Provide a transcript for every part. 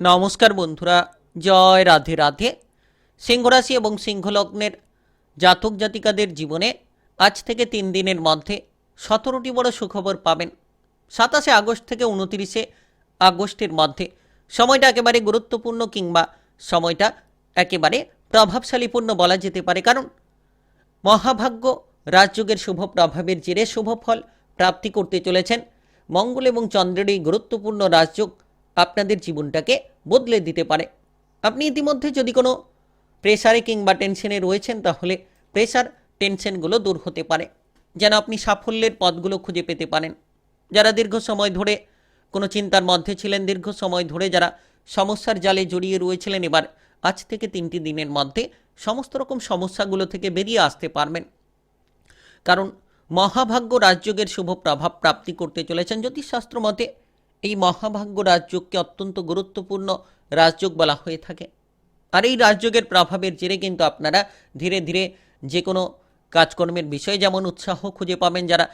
নমস্কার বন্ধুরা, জয় রাধে রাধে। সিংহরাশি এবং সিংহলগ্নের জাতক জাতিকাদের জীবনে আজ থেকে তিন দিনের মধ্যে সতেরোটি বড় সুখবর পাবেন। সাতাশে আগস্ট থেকে উনতিরিশে আগস্টের মধ্যে। সময়টা একেবারে গুরুত্বপূর্ণ কিংবা সময়টা একেবারে প্রভাবশালীপূর্ণ বলা যেতে পারে। কারণ মহাভাগ্য রাজযোগের শুভ প্রভাবের জেরে শুভ ফল প্রাপ্তি করতে চলেছেন। মঙ্গল এবং চন্দ্রের এই গুরুত্বপূর্ণ রাজযোগ আপনাদের জীবনটাকে বদলে দিতে পারে। আপনি ইতিমধ্যে যদি কোনো প্রেসারে কিংবা টেনশনে রয়েছেন, তাহলে প্রেসার টেনশনগুলো দূর হতে পারে। যেন আপনি সাফল্যের পথগুলো খুঁজে পেতে পারেন। যারা দীর্ঘ সময় ধরে কোনো চিন্তার মধ্যে ছিলেন, দীর্ঘ সময় ধরে যারা সমস্যার জালে জড়িয়ে রয়েছিলেন, এবার আজ থেকে তিনটি দিনের মধ্যে সমস্ত রকম সমস্যাগুলো থেকে বেরিয়ে আসতে পারবেন। কারণ মহাভাগ্য রাজযোগের শুভ প্রভাব প্রাপ্তি করতে চলেছেন। জ্যোতিষশাস্ত্র মতে এই মহাভাগ্য রাজযোগকে অত্যন্ত গুরুত্বপূর্ণ রাজযোগ বলা হয়ে থাকে। আর এই রাজযোগের প্রভাবের জেরে কিন্তু আপনারা ধীরে ধীরে যে কোনো কাজকর্মের বিষয়ে যেমন উৎসাহ খুঁজে পাবেন, যারা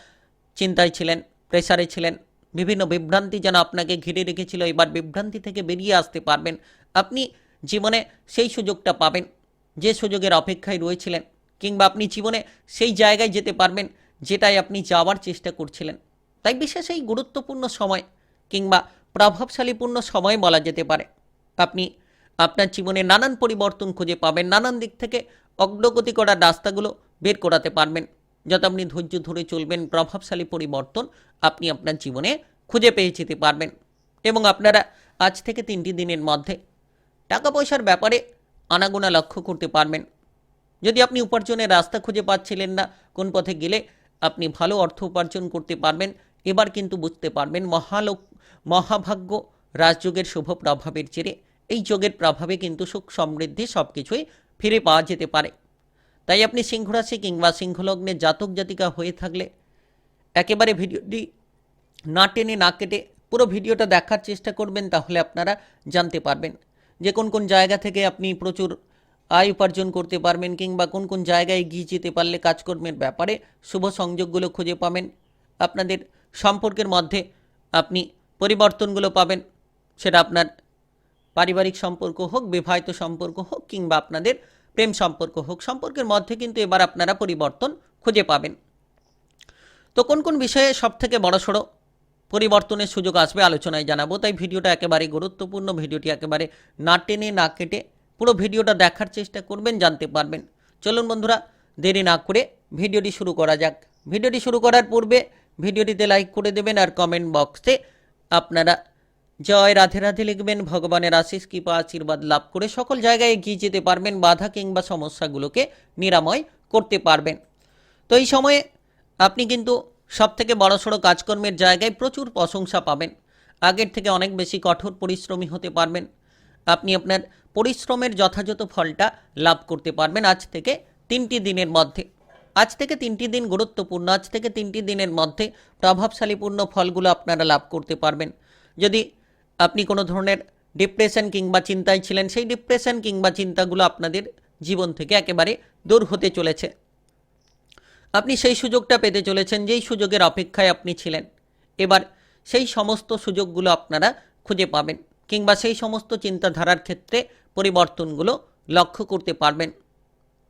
চিন্তায় ছিলেন, প্রেসারে ছিলেন, বিভিন্ন বিভ্রান্তি যেন আপনাকে ঘিরে রেখেছিল, এবার বিভ্রান্তি থেকে বেরিয়ে আসতে পারবেন। আপনি জীবনে সেই সুযোগটা পাবেন, যে সুযোগের অপেক্ষায় রয়েছিলেন, কিংবা আপনি জীবনে সেই জায়গায় যেতে পারবেন যেটাই আপনি যাওয়ার চেষ্টা করছিলেন। তাই বিশেষ এই গুরুত্বপূর্ণ সময় কিংবা প্রভাবশালীপূর্ণ সময় বলা যেতে পারে। আপনি আপনার জীবনে নানান পরিবর্তন খুঁজে পাবেন, নানান দিক থেকে অগ্রগতি করার রাস্তাগুলো বের করাতে পারবেন। যত আপনি ধৈর্য ধরে চলবেন, প্রভাবশালী পরিবর্তন আপনি আপনার জীবনে খুঁজে পেয়ে যেতে পারবেন। এবং আপনারা আজ থেকে তিনটি দিনের মধ্যে টাকা পয়সার ব্যাপারে আনাগোনা লক্ষ্য করতে পারবেন। যদি আপনি উপার্জনের রাস্তা খুঁজে পাচ্ছিলেন না, কোন পথে গেলে আপনি ভালো অর্থ উপার্জন করতে পারবেন এবার কিন্তু বুঝতে পারবেন মহালোক, মহাভাগ্য রাজযোগের শুভ প্রভাবের জেরে এই যোগের প্রভাবে কিন্তু সুখ সমৃদ্ধি সব কিছুই ফিরে পাওয়া যেতে পারে। তাই আপনি সিংহরাশি কিংবা সিংহলগ্নে জাতক জাতিকা হয়ে থাকলে একেবারে ভিডিওটি না টেনে না কেটে পুরো ভিডিওটা দেখার চেষ্টা করবেন, তাহলে আপনারা জানতে পারবেন যে কোন কোন জায়গা থেকে আপনি প্রচুর আয় উপার্জন করতে পারবেন কিংবা কোন কোন জায়গায় এগিয়ে যেতে পারলে কাজকর্মের ব্যাপারে শুভ সংযোগগুলো খুঁজে পাবেন। আপনাদের সম্পর্কের মধ্যে আপনি পরিবর্তনগুলো পাবেন। সেটা আপনার পারিবারিক সম্পর্ক হোক, বিবাহিত সম্পর্ক হোক, কিংবা আপনাদের প্রেম সম্পর্ক হোক, সম্পর্কের মধ্যে কিন্তু এবার আপনারা পরিবর্তন খুঁজে পাবেন। তো কোন কোন বিষয়ে সব থেকে বড়সড় পরিবর্তনের সুযোগ আসবে আলোচনায় জানাব। তাই ভিডিওটা একেবারে গুরুত্বপূর্ণ, ভিডিওটি একেবারে না টেনে, না কেটে পুরো ভিডিওটা দেখার চেষ্টা করবেন, জানতে পারবেন। চলুন বন্ধুরা, দেরি না করে ভিডিওটি শুরু করা যাক। ভিডিওটি শুরু করার পূর্বে ভিডিওটিতে লাইক করে দেবেন আর কমেন্ট বক্সে আপনারা জয় রাধে রাধে লিখবেন, ভগবানের আশিস কৃপা, আশীর্বাদ লাভ করে সকল জায়গায় এগিয়ে যেতে পারবেন, বাধা কিংবা সমস্যাগুলোকে নিরাময় করতে পারবেন। তো এই সময়ে আপনি কিন্তু সব থেকে বড়সড় কাজকর্মের জায়গায় প্রচুর প্রশংসা পাবেন। আগের থেকে অনেক বেশি কঠোর পরিশ্রমী হতে পারবেন। আপনি আপনার পরিশ্রমের যথাযথ ফলটা লাভ করতে পারবেন আজ থেকে তিনটি দিনের মধ্যে। আজ থেকে তিনটি দিন গুরুত্বপূর্ণ, আজ থেকে তিনটি দিনের মধ্যে প্রভাবশালীপূর্ণ ফলগুলো আপনারা লাভ করতে পারবেন। যদি আপনি কোনো ধরনের ডিপ্রেশন কিংবা চিন্তায় ছিলেন, সেই ডিপ্রেশন কিংবা চিন্তাগুলো আপনাদের জীবন থেকে একেবারে দূর হতে চলেছে। আপনি সেই সুযোগটা পেতে চলেছেন যেই সুযোগের অপেক্ষায় আপনি ছিলেন। এবার সেই সমস্ত সুযোগগুলো আপনারা খুঁজে পাবেন কিংবা সেই সমস্ত চিন্তাধারার ক্ষেত্রে পরিবর্তনগুলো লক্ষ্য করতে পারবেন।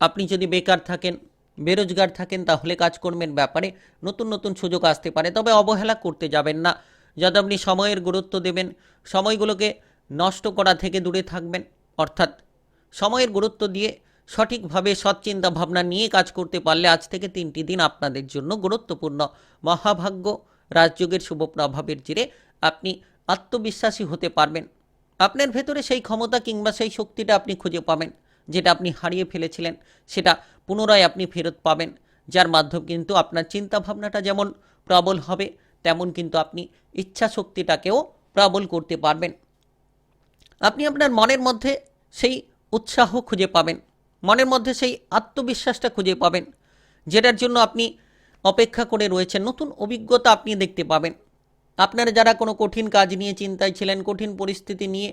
আপনি যদি বেকার থাকেন বেরোজগার থাকেন, তাহলে কাজকর্মের ব্যাপারে নতুন নতুন সুযোগ আসতে পারে, তবে অবহেলা করতে যাবেন না। যাতে আপনি সময়ের গুরুত্ব দেবেন, সময়গুলোকে নষ্ট করা থেকে দূরে থাকবেন। অর্থাৎ সময়ের গুরুত্ব দিয়ে সঠিকভাবে সৎ চিন্তা ভাবনা নিয়ে কাজ করতে পারলে আজ থেকে তিনটি দিন আপনাদের জন্য গুরুত্বপূর্ণ। মহাভাগ্য, রাজযোগের শুভ প্রভাবের জেরে আপনি আত্মবিশ্বাসী হতে পারবেন। আপনার ভেতরে সেই ক্ষমতা কিংবা সেই শক্তিটা আপনি খুঁজে পাবেন। যেটা আপনি হারিয়ে ফেলেছিলেন, সেটা পুনরায় আপনি ফেরত পাবেন। যার মাধ্যম কিন্তু আপনার চিন্তা ভাবনাটা যেমন প্রবল হবে, তেমন কিন্তু আপনি ইচ্ছা শক্তিটাকেও প্রবল করতে পারবেন। আপনি আপনার মনের মধ্যে সেই উৎসাহ খুঁজে পাবেন, মনের মধ্যে সেই আত্মবিশ্বাসটা খুঁজে পাবেন, যেটার জন্য আপনি অপেক্ষা করে রয়েছেন, নতুন অভিজ্ঞতা আপনি দেখতে পাবেন। আপনারা যারা কোনো কঠিন কাজ নিয়ে চিন্তায় ছিলেন, কঠিন পরিস্থিতি নিয়ে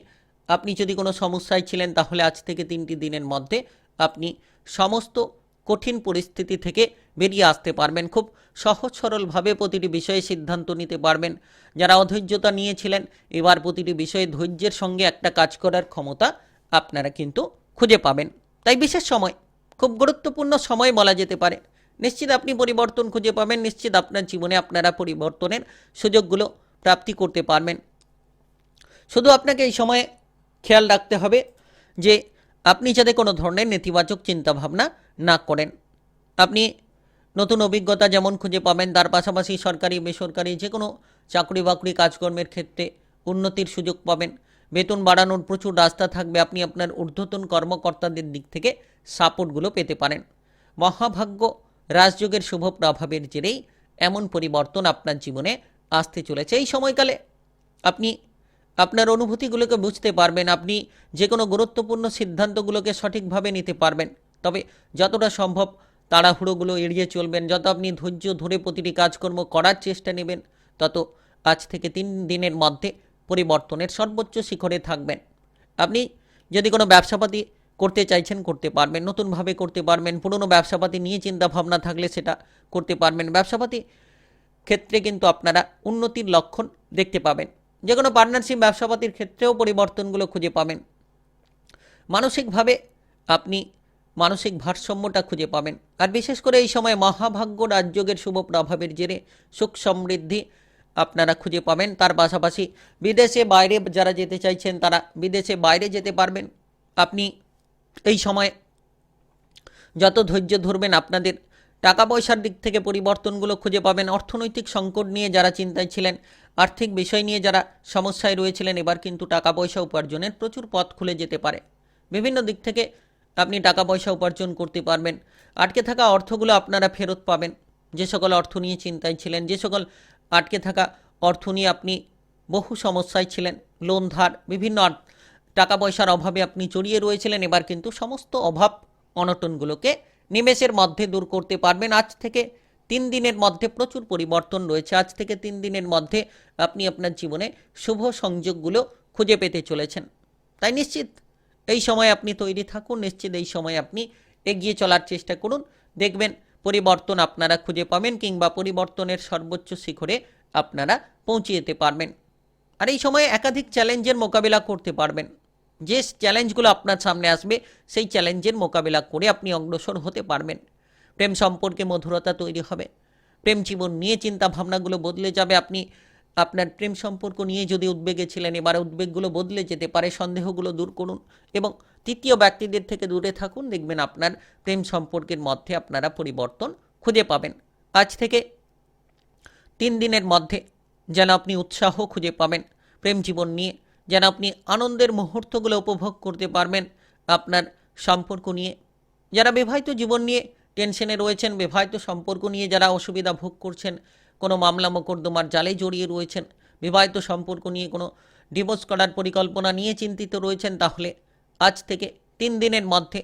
আপনি যদি কোনো সমস্যায় ছিলেন, তাহলে আজ থেকে তিনটি দিনের মধ্যে আপনি সমস্ত কঠিন পরিস্থিতি থেকে বেরিয়ে আসতে পারবেন। খুব সহজ সরলভাবে প্রতিটি বিষয়ে সিদ্ধান্ত নিতে পারবেন। যারা অধৈর্যতা নিয়েছিলেন, এবার প্রতিটি বিষয়ে ধৈর্যের সঙ্গে একটা কাজ করার ক্ষমতা আপনারা কিন্তু খুঁজে পাবেন। তাই বিশেষ সময়, খুব গুরুত্বপূর্ণ সময় বলা যেতে পারে। নিশ্চিত আপনি পরিবর্তন খুঁজে পাবেন, নিশ্চিত আপনার জীবনে আপনারা পরিবর্তনের সুযোগগুলো প্রাপ্তি করতে পারবেন। শুধু আপনাকে এই সময়ে খেয়াল রাখতে হবে যে আপনি যাতে কোনো ধরনের নেতিবাচক চিন্তাভাবনা না করেন। আপনি নতুন অভিজ্ঞতা যেমন খুঁজে পাবেন, তার পাশাপাশি সরকারি, বেসরকারি যে কোনো চাকরি বাকরি কাজকর্মের ক্ষেত্রে উন্নতির সুযোগ পাবেন। বেতন বাড়ানোর প্রচুর রাস্তা থাকবে, আপনি আপনার ঊর্ধ্বতন কর্মকর্তাদের দিক থেকে সাপোর্টগুলো পেতে পারেন। মহাভাগ্য, রাজযোগের শুভ প্রভাবের জেরেই এমন পরিবর্তন আপনার জীবনে আসতে চলেছে। এই সময়কালে আপনি আপনার অনুভূতিগুলোকে বুঝতে পারবেন, আপনি যে কোনো গুরুত্বপূর্ণ সিদ্ধান্তগুলোকে সঠিকভাবে নিতে পারবেন। তবে যতটা সম্ভব তাড়াহুড়োগুলো এড়িয়ে চলবেন, যত আপনি ধৈর্য ধরে প্রতিটি কাজকর্ম করার চেষ্টা নেবেন, তত আজ থেকে তিন দিনের মধ্যে পরিবর্তনের সর্বোচ্চ শিখরে থাকবেন। আপনি যদি কোনো ব্যবসাপাতি করতে চাইছেন, করতে পারবেন, নতুনভাবে করতে পারবেন, পুরনো ব্যবসাপাতি নিয়ে চিন্তা ভাবনা থাকলে সেটা করতে পারবেন। ব্যবসাপাতি ক্ষেত্রে কিন্তু আপনারা উন্নতির লক্ষণ দেখতে পাবেন। যে কোনো পার্টনারশিপ ব্যবসাপাতির ক্ষেত্রেও পরিবর্তনগুলো খুঁজে পাবেন। মানসিকভাবে আপনি মানসিক ভারসাম্যটা খুঁজে পাবেন। আর বিশেষ করে এই সময় মহাভাগ্য রাজযোগের শুভ প্রভাবের জেরে সুখ সমৃদ্ধি আপনারা খুঁজে পাবেন। তার পাশাপাশি বিদেশে বাইরে যারা যেতে চাইছেন তারা বিদেশে বাইরে যেতে পারবেন। আপনি এই সময় যত ধৈর্য ধরবেন আপনাদের টাকা পয়সার দিক থেকে পরিবর্তনগুলো খুঁজে পাবেন। অর্থনৈতিক সংকট নিয়ে যারা চিন্তায় ছিলেন আর্থিক বিষয় নিয়ে যারা সমস্যায় রয়েছিলেন, এবার কিন্তু টাকা পয়সা উপার্জনের প্রচুর পথ খুলে যেতে পারে। বিভিন্ন দিক থেকে আপনি টাকা পয়সা উপার্জন করতে পারবেন। আটকে থাকা অর্থগুলো আপনারা ফেরত পাবেন। যে সকল অর্থ নিয়ে চিন্তায় ছিলেন, যে সকল আটকে থাকা অর্থ নিয়ে আপনি বহু সমস্যায় ছিলেন। লোন, ধার, বিভিন্ন টাকা পয়সার অভাবে আপনি জড়িয়ে রয়েছিলেন। এবার কিন্তু সমস্ত অভাব অনটনগুলোকে নিমেষের মধ্যে দূর করতে পারবেন। আজ থেকে তিন দিনের মধ্যে প্রচুর পরিবর্তন রয়েছে। আজ থেকে তিন দিনের মধ্যে আপনি আপনার জীবনে শুভ সংযোগগুলো খুঁজে পেতে চলেছেন। তাই নিশ্চিত, এই সময় আপনি তৈরি থাকুন, নিশ্চিত এই সময় আপনি এগিয়ে চলার চেষ্টা করুন। দেখবেন পরিবর্তন আপনারা খুঁজে পাবেন কিংবা পরিবর্তনের সর্বোচ্চ শিখরে আপনারা পৌঁছে যেতে পারবেন। আর এই সময়ে একাধিক চ্যালেঞ্জের মোকাবিলা করতে পারবেন। যে চ্যালেঞ্জগুলো আপনার সামনে আসবে, সেই চ্যালেঞ্জের মোকাবিলা করে আপনি অগ্রসর হতে পারবেন। প্রেম সম্পর্কে মধুরতা তৈরি হবে। প্রেম জীবন নিয়ে চিন্তা ভাবনাগুলো বদলে যাবে। আপনি আপনার প্রেম সম্পর্ক নিয়ে যদি উদ্বেগে ছিলেন, এবার উদ্বেগগুলো বদলে যেতে পারে, সন্দেহগুলো দূর করুন এবং তৃতীয় ব্যক্তিদের থেকে দূরে থাকুন। দেখবেন আপনার প্রেম সম্পর্কের মধ্যে আপনারা পরিবর্তন খুঁজে পাবেন। আজ থেকে তিন দিনের মধ্যে যেন আপনি উৎসাহ খুঁজে পাবেন। প্রেম জীবন নিয়ে যেন আপনি আনন্দের মুহূর্তগুলো উপভোগ করতে পারবেন। আপনার সম্পর্ক নিয়ে, যারা বিবাহিত জীবন নিয়ে টেনশনে রয়েছেন, বিবাহিত সম্পর্ক নিয়ে যারা অসুবিধা ভোগ করছেন, কোনো মামলা মোকদ্দমার জালে জড়িয়ে রয়েছেন, বিবাহিত সম্পর্ক নিয়ে কোনো ডিভোর্স করার পরিকল্পনা নিয়ে চিন্তিত রয়েছেন, তাহলে আজ থেকে তিন দিনের মধ্যে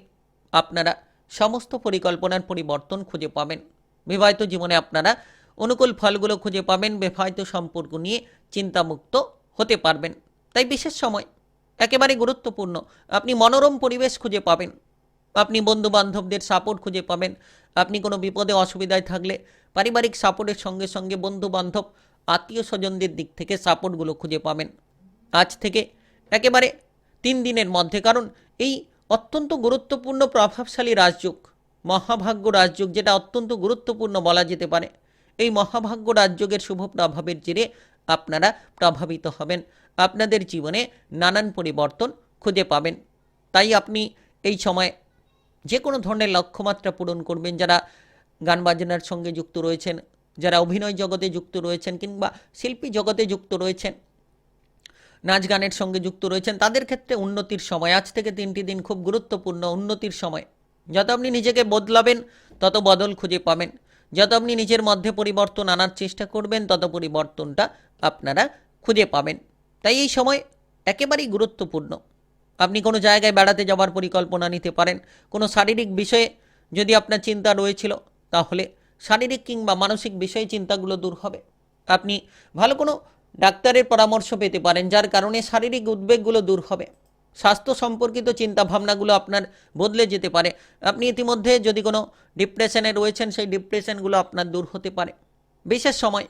আপনারা সমস্ত পরিকল্পনার পরিবর্তন খুঁজে পাবেন। বিবাহিত জীবনে আপনারা অনুকূল ফলগুলো খুঁজে পাবেন, বিবাহিত সম্পর্ক নিয়ে চিন্তামুক্ত হতে পারবেন। তাই বিশেষ সময়, একেবারে গুরুত্বপূর্ণ, আপনি মনোরম পরিবেশ খুঁজে পাবেন। আপনি বন্ধু বান্ধবদের সাপোর্ট খুঁজে পাবেন। আপনি কোনো বিপদে, অসুবিধায় থাকলে পারিবারিক সাপোর্টের সঙ্গে সঙ্গে বন্ধু বান্ধব আত্মীয় স্বজনদের দিক থেকে সাপোর্টগুলো খুঁজে পাবেন। আজ থেকে একেবারে তিন দিনের মধ্যে, কারণ এই অত্যন্ত গুরুত্বপূর্ণ প্রভাবশালী রাজযোগ, মহাভাগ্য রাজযোগ, যেটা অত্যন্ত গুরুত্বপূর্ণ বলা যেতে পারে, এই মহাভাগ্য রাজযোগের শুভ প্রভাবের জেরে আপনারা প্রভাবিত হবেন। আপনাদের জীবনে নানান পরিবর্তন খুঁজে পাবেন। তাই আপনি এই সময় যে কোনো ধরনের লক্ষ্যমাত্রা পূরণ করবেন, যারা গান বাজনার সঙ্গে যুক্ত রয়েছেন, যারা অভিনয় জগতে যুক্ত রয়েছেন কিংবা শিল্পী জগতে যুক্ত রয়েছেন, নাচ গানের সঙ্গে যুক্ত রয়েছেন, তাদের ক্ষেত্রে উন্নতির সময়, আজ থেকে তিনটি দিন খুব গুরুত্বপূর্ণ উন্নতির সময়। যত আপনি নিজেকে বদলাবেন, তত বদল খুঁজে পাবেন। যত আপনি নিজের মধ্যে পরিবর্তন আনার চেষ্টা করবেন, তত পরিবর্তনটা আপনারা খুঁজে পাবেন। তাই এই সময় একেবারেই গুরুত্বপূর্ণ। আপনি কোনো জায়গায় বেড়াতে যাওয়ার পরিকল্পনা নিতে পারেন। কোনো শারীরিক বিষয়ে যদি আপনার চিন্তা রয়েছিল, তাহলে শারীরিক কিংবা মানসিক বিষয়ে চিন্তাগুলো দূর হবে। আপনি ভালো কোনো ডাক্তারের পরামর্শ পেতে পারেন, যার কারণে শারীরিক উদ্বেগগুলো দূর হবে। স্বাস্থ্য সম্পর্কিত চিন্তা ভাবনাগুলো আপনার বদলে যেতে পারে। আপনি ইতিমধ্যে যদি কোনো ডিপ্রেশনে রয়েছেন, সেই ডিপ্রেশনগুলো আপনার দূর হতে পারে। বিশেষ সময়,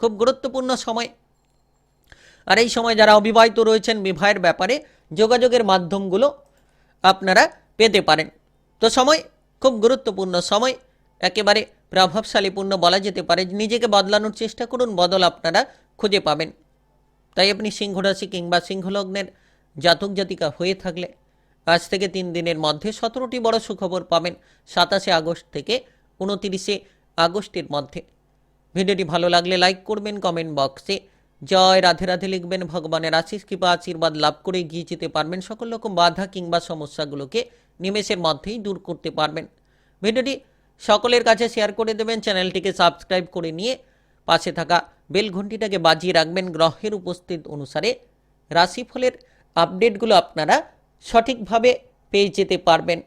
খুব গুরুত্বপূর্ণ সময়। আর এই সময় যারা অবিবাহিত রয়েছেন, বিবাহের ব্যাপারে যোগাযোগের মাধ্যমগুলো আপনারা পেতে পারেন। তো সময়, খুব গুরুত্বপূর্ণ সময়, একেবারে প্রভাবশালীপূর্ণ বলা যেতে পারে। নিজেকে বদলানোর চেষ্টা করুন, বদল আপনারা খুঁজে পাবেন। তাই আপনি সিংহ রাশি কিংবা সিংহলগ্নের জাতক জাতিকা হয়ে থাকলে আজ থেকে তিন দিনের মধ্যে সতেরোটি বড় সুখবর পাবেন, সাতাশে আগস্ট থেকে উনতিরিশে আগস্টের মধ্যে। ভিডিওটি ভালো লাগলে লাইক করবেন, কমেন্ট বক্সে জয়, রাধে রাধে লিখবেন ভগবানের আশিস কৃপা, আশীর্বাদ লাভ করে গিয়ে যেতে পারবেন। সকল রকম বাধা কিংবা সমস্যাগুলোকে নিমেষের মধ্যেই দূর করতে পারবেন। ভিডিওটি সকলের কাছে শেয়ার করে দেবেন। চ্যানেলটিকে সাবস্ক্রাইব করে নিয়ে পাশে থাকা বেল ঘন্টিটাকে বাজিয়ে রাখবেন। গ্রহের উপস্থিত অনুসারে রাশিফলের আপডেটগুলো আপনারা সঠিকভাবে পেয়ে যেতে পারবেন।